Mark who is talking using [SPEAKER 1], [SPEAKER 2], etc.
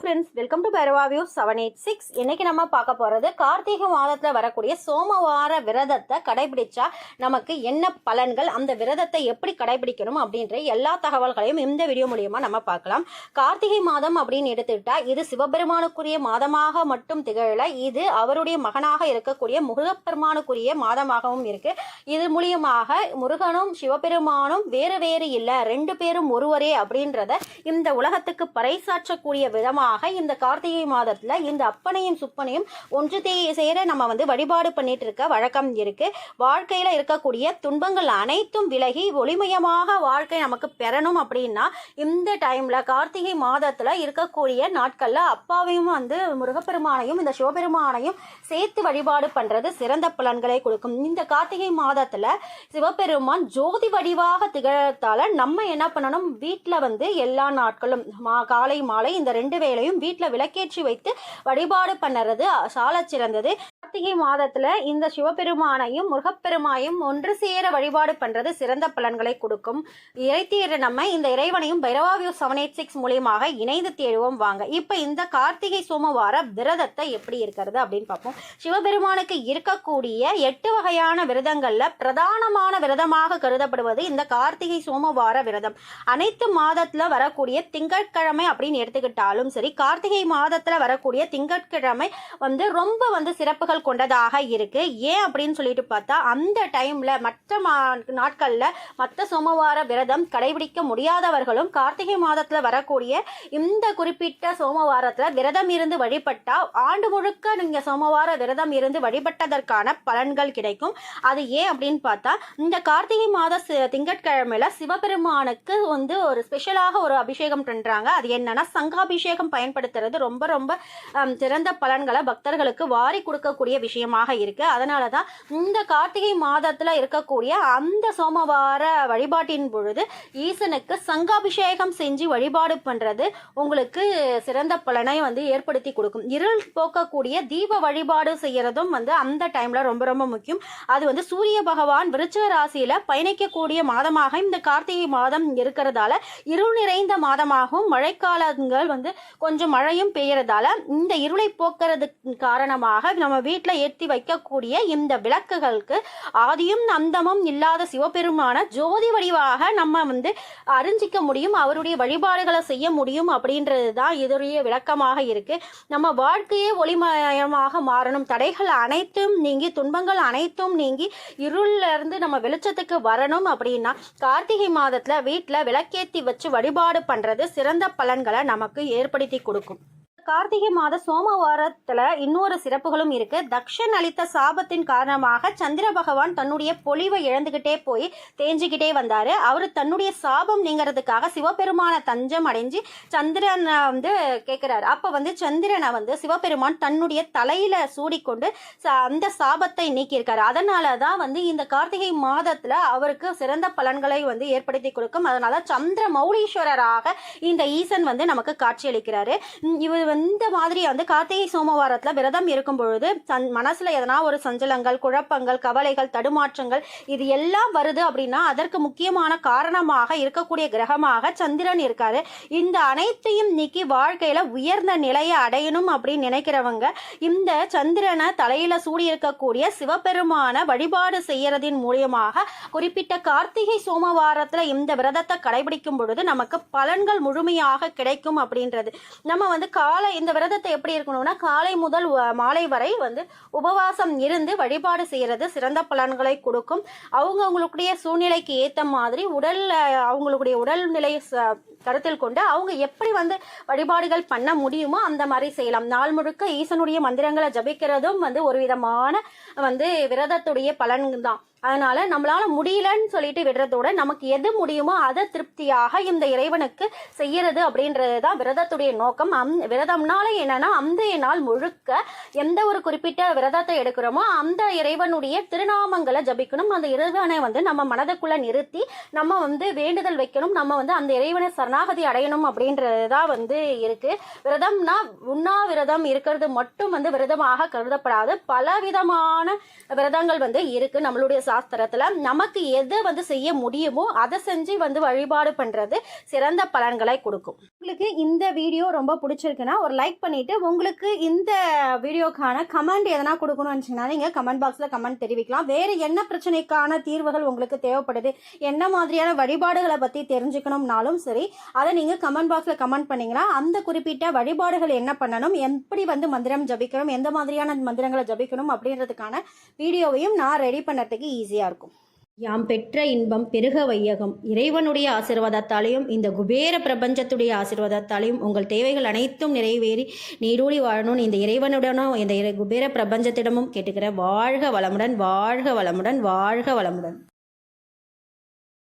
[SPEAKER 1] Friends welcome to Bhairava view seven eight six இன்னைக்கு நம்ம பார்க்க போகிறது கார்த்திகை மாதத்தில் வரக்கூடிய சோமவார விரதத்தை கடைபிடிச்சா நமக்கு என்ன பலன்கள் அந்த விரதத்தை எப்படி கடைபிடிக்கணும் அப்படின்ற எல்லா தகவல்களையும் இந்த வீடியோ மூலியமாக நம்ம பார்க்கலாம். கார்த்திகை மாதம் அப்படின்னு எடுத்துக்கிட்டா இது சிவபெருமானுக்குரிய மாதமாக மட்டும் திகழல இது அவருடைய மகனாக இருக்கக்கூடிய முருகப்பெருமானுக்குரிய மாதமாகவும் இருக்கு. இது மூலியமாக முருகனும் சிவபெருமானும் வேறு வேறு இல்லை ரெண்டு பேரும் ஒருவரே அப்படின்றத இந்த உலகத்துக்கு பறைசாற்றக்கூடிய விதமாக இந்த கார்த்திகை மாதத்தில் இந்த அப்பனையும் சுப்பனையும் ஒன்று தே சேர நம்ம வந்து வழிபாடு பண்ணிட்டு இருக்க வழக்கம் இருக்கு. வாழ்க்கையில் இருக்கக்கூடிய துன்பங்கள் அனைத்தும் விலகி ஒளிமயமாக வாழ்க்கை நமக்கு பெறணும் அப்படின்னா இந்த டைம்ல கார்த்திகை மாதத்தில் இருக்கக்கூடிய நாட்களில் அப்பாவையும் வந்து முருகப்பெருமானையும் இந்த சிவபெருமானையும் சேர்த்து வழிபாடு பண்றது சிறந்த பலன்களை கொடுக்கும். இந்த கார்த்திகை மாதத்தில் சிவபெருமான் ஜோதி வடிவாக திகழத்தால நம்ம என்ன பண்ணணும்? வீட்டில் வந்து எல்லா நாட்களும் மா காலை மாலை இந்த ரெண்டு வேளையும் வீட்டில் விளக்கேற்றி வைத்து வழிபாடு பண்ணுறது சாலச் சிறந்தது. கார்த்திகை மாதத்துல இந்த சிவபெருமானையும் முருகப்பெருமானையும் ஒன்று சேர வழிபாடு பண்றது சிறந்த பலன்களை கொடுக்கும். இறைத்தீர நம்ம இந்த இறைவனையும் பைரவாவியூ செவன் எயிட் சிக்ஸ் மூலியமாக இணைந்து தேடுவோம். வாங்க இப்போ இந்த கார்த்திகை சோமவார விரதத்தை எப்படி இருக்கிறது அப்படின்னு பார்ப்போம். சிவபெருமானுக்கு இருக்கக்கூடிய எட்டு வகையான விரதங்கள்ல பிரதானமான விரதமாக கருதப்படுவது இந்த கார்த்திகை சோமவார விரதம். அனைத்து மாதத்துல வரக்கூடிய திங்கட்கிழமை அப்படின்னு எடுத்துக்கிட்டாலும் சரி கார்த்திகை மாதத்துல வரக்கூடிய திங்கட்கிழமை வந்து ரொம்ப வந்து சிறப்புகள் கொண்டதாக இருக்கு. ஏன் அப்படின்னு சொல்லிட்டு பார்த்தா அந்த டைம்ல மற்ற நாட்கள்ல மற்ற சோமவார விரதம் கடைபிடிக்க முடியாதவர்களும் கார்த்திகை மாதத்துல வரக்கூடிய இந்த குறிப்பிட்ட சோமவாரத்துல விரதம் இருந்து வழிபட்டா ஆண்டு முழுக்க நீங்க சோமவார விரதம் இருந்து வழிபட்டதற்கான பலன்கள் கிடைக்கும். அது ஏன் அப்படின்னு பார்த்தா இந்த கார்த்திகை மாத திங்கட்கிழமையில சிவபெருமானுக்கு வந்து ஒரு ஸ்பெஷலாக ஒரு அபிஷேகம் பண்றாங்க. அது என்னன்னா சங்காபிஷேகம் பயன்படுத்துறது ரொம்ப ரொம்ப சிறந்த பலன்களை பக்தர்களுக்கு வாரி கொடுக்கக்கூடிய விஷயமாக இருக்கு. அதனால தான் இந்த கார்த்திகை மாதத்துல இருக்கக்கூடிய அந்த சோமவார வழிபாட்டின் பொழுது ஈசனுக்கு சங்காபிஷேகம் செஞ்சு வழிபாடு பண்றது உங்களுக்கு சிறந்த பலனை வந்து ஏற்படுத்தி கொடுக்கும். இருள் போக்கக்கூடிய தீப வழிபாடு செய்யறதும் வந்து அந்த டைம்ல ரொம்ப ரொம்ப முக்கியம். அது வந்து சூரிய பகவான் விருச்சிக ராசியில பயணிக்கக்கூடிய மாதமாக இந்த கார்த்திகை மாதம் இருக்கிறதால இருள் நிறைந்த மாதமாகவும் மழைக்காலங்கள் வந்து கொஞ்சம் மழையும் பெய்யறதால இந்த இருளை போக்குறது காரணமாக நம்ம வீட்டில் வீட்டில் ஏற்றி வைக்கக்கூடிய இந்த விளக்குகளுக்கு ஆதியும் அந்தமும் இல்லாத சிவபெருமான ஜோதி வடிவாக நம்ம வந்து அறிஞ்சிக்க முடியும் அவருடைய வழிபாடுகளை செய்ய முடியும் அப்படின்றது தான் இதனுடைய விளக்கமாக இருக்கு. நம்ம வாழ்க்கையே ஒளிமயமாக மாறணும். தடைகள் அனைத்தும் நீங்கி துன்பங்கள் அனைத்தும் நீங்கி இருளிலிருந்து நம்ம வெளிச்சத்துக்கு வரணும் அப்படின்னா கார்த்திகை மாதத்தில் வீட்டில் விளக்கேத்தி வச்சு வழிபாடு பண்ணுறது சிறந்த பலன்களை நமக்கு ஏற்படுத்தி கொடுக்கும். கார்த்திகை மாத சோமவாரத்துல இன்னொரு சிறப்புகளும் இருக்கு. தக்ஷன் அளித்த சாபத்தின் காரணமாக சந்திர பகவான் தன்னுடைய பொலிவை இழந்துகிட்டே போய் தேஞ்சிக்கிட்டே வந்தாரு. அவர் தன்னுடைய சாபம் நீங்கிறதுக்காக சிவபெருமான தஞ்சம் அடைஞ்சு சந்திரனை வந்து கேட்கிறாரு அப்ப வந்து சந்திரனை வந்து சிவபெருமான் தன்னுடைய தலையில சூடிக்கொண்டு ச- அந்த சாபத்தை நீக்கியிருக்காரு. அதனால தான் வந்து இந்த கார்த்திகை மாதத்துல அவருக்கு சிறந்த பலன்களை வந்து ஏற்படுத்தி கொடுக்கும். அதனால சந்திர மௌலீஸ்வரராக இந்த ஈசன் வந்து நமக்கு காட்சியளிக்கிறாரு. இவர் வந்து இந்த மாதிரி வந்து கார்த்திகை சோமவாரத்தில் விரதம் இருக்கும் பொழுது தன் மனசில் எதனா ஒரு சஞ்சலங்கள் குழப்பங்கள் கவலைகள் தடுமாற்றங்கள் இது எல்லாம் வருது அப்படின்னா அதற்கு முக்கியமான காரணமாக இருக்கக்கூடிய கிரகமாக சந்திரன் இருக்காரு. இந்த அனைத்தையும் நீக்கி வாழ்க்கையில் உயர்ந்த நிலையை அடையணும் அப்படின்னு நினைக்கிறவங்க இந்த சந்திரனை தலையில் சூடி இருக்கக்கூடிய சிவபெருமான வழிபாடு செய்யறதின் மூலியமாக குறிப்பிட்ட கார்த்திகை சோமவாரத்தில் இந்த விரதத்தை கடைபிடிக்கும் பொழுது நமக்கு பலன்கள் முழுமையாக கிடைக்கும் அப்படின்றது. நம்ம வந்து கால இந்த விரதத்தை எப்படி இருக்கணும்னா காலை முதல் மாலை வரை வந்து உபவாசம் இருந்து வழிபாடு செய்யறது சிறந்த பலன்களை கொடுக்கும். அவங்கவுங்களுக்குடைய சூழ்நிலைக்கு ஏற்ற மாதிரி உடல் அவங்களுடைய உடல்நிலை ச- கருத்தில் கொண்டு அவங்க எப்படி வந்து வழிபாடுகள் பண்ண முடியுமோ அந்த மாதிரி செய்யலாம். நாள் முழுக்க ஈசனுடைய மந்திரங்களை ஜபிக்கிறதும் வந்து ஒரு விதமான வந்து விரதத்துடைய பலன் தான் அதனால நம்மளால முடியலன்னு சொல்லிட்டு விடுறதோட நமக்கு எது முடியுமோ அதை திருப்தியாக இந்த இறைவனுக்கு செய்யறது அப்படின்றது தான் விரதத்துடைய நோக்கம். அம் விரதம்னால என்னன்னா அந்த நாள் முழுக்க எந்த ஒரு குறிப்பிட்ட விரதத்தை எடுக்கிறோமோ அந்த இறைவனுடைய திருநாமங்களை ஜபிக்கணும். அந்த இறைவனை வந்து நம்ம மனதுக்குள்ள நிறுத்தி நம்ம வந்து வேண்டுதல் வைக்கணும். நம்ம வந்து அந்த இறைவனை சரண் சரணாகதி அடையணும் அப்படின்றது தான் வந்து இருக்கு. விரதம்னா உண்ணாவிரதம் இருக்கிறது மட்டும் வந்து விரதமாக கருதப்படாது. பலவிதமான விரதங்கள் வந்து இருக்கு நம்மளுடைய சாஸ்திரத்துல. நமக்கு எது வந்து செய்ய முடியுமோ அதை செஞ்சு வந்து வழிபாடு பண்றது சிறந்த பலன்களை கொடுக்கும். உங்களுக்கு இந்த வீடியோ ரொம்ப பிடிச்சிருக்குன்னா ஒரு லைக் பண்ணிட்டு உங்களுக்கு இந்த வீடியோக்கான கமெண்ட் எதனா கொடுக்கணும்னு நினச்சிங்கன்னா நீங்கள் கமெண்ட் பாக்ஸில் கமெண்ட் தெரிவிக்கலாம். வேறு என்ன பிரச்சனைக்கான தீர்வுகள் உங்களுக்கு தேவைப்படுது என்ன மாதிரியான வழிபாடுகளை பற்றி தெரிஞ்சுக்கணும்னாலும் சரி அதை நீங்கள் கமெண்ட் பாக்ஸில் கமெண்ட் பண்ணிங்கன்னா அந்த குறிப்பிட்ட வழிபாடுகள் என்ன பண்ணணும் எப்படி வந்து மந்திரம் ஜபிக்கணும் எந்த மாதிரியான மந்திரங்களை ஜபிக்கணும் அப்படின்றதுக்கான வீடியோவையும் நான் ரெடி பண்ணுறதுக்கு ஈஸியாக இருக்கும். யாம் பெற்ற இன்பம் பெருக வையகம். இறைவனுடைய ஆசீர்வாதத்தாலையும் இந்த குபேர பிரபஞ்சத்துடைய ஆசீர்வாதத்தாலையும் உங்கள் தேவைகள் அனைத்தும் நிறைவேறி நீரூழி வாழணும்னு இந்த இறைவனுடனும் இந்த இறை குபேர பிரபஞ்சத்திடமும் கேட்டுக்கிற வாழ்க வளமுடன் வாழ்க வளமுடன் வாழ்க வளமுடன்.